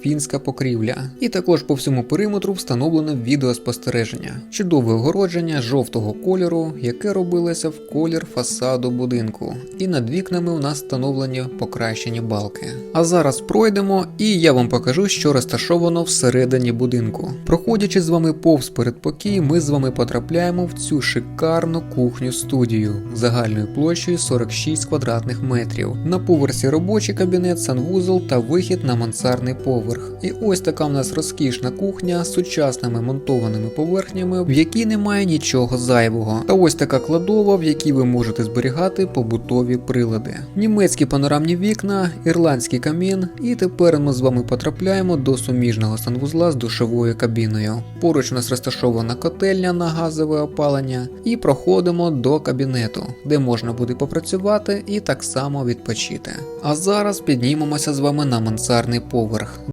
фінська покрівля, і також по всьому периметру встановлено відеоспостереження, чудове огородження жовтого кольору, яке робилося в колір фасаду будинку, і над вікнами у нас встановлені покращені балки. А зараз пройдемо, і я вам покажу, що розташовано всередині будинку. Проходячи з вами повз передпокій, ми з вами потрапляємо в цю шикарну кухню студію загальною площею 46 квадратних метрів. На поверсі робочий кабінет, санвузол та вихід на мансардний поверх. І ось така в нас розкішна кухня з сучасними монтованими поверхнями, в якій немає нічого зайвого. Та ось така кладова, в якій ви можете зберігати побутові прилади. Німецькі панорамні вікна, ірландський камін, і тепер ми з вами потрапляємо до суміжного санвузла з душовою кабіною. Поруч у нас розташована котельня на газове опалення, і проходимо до кабінету, де можна буде попрацювати і так само відпочити. А зараз піднімемося з вами на мансарний поверх.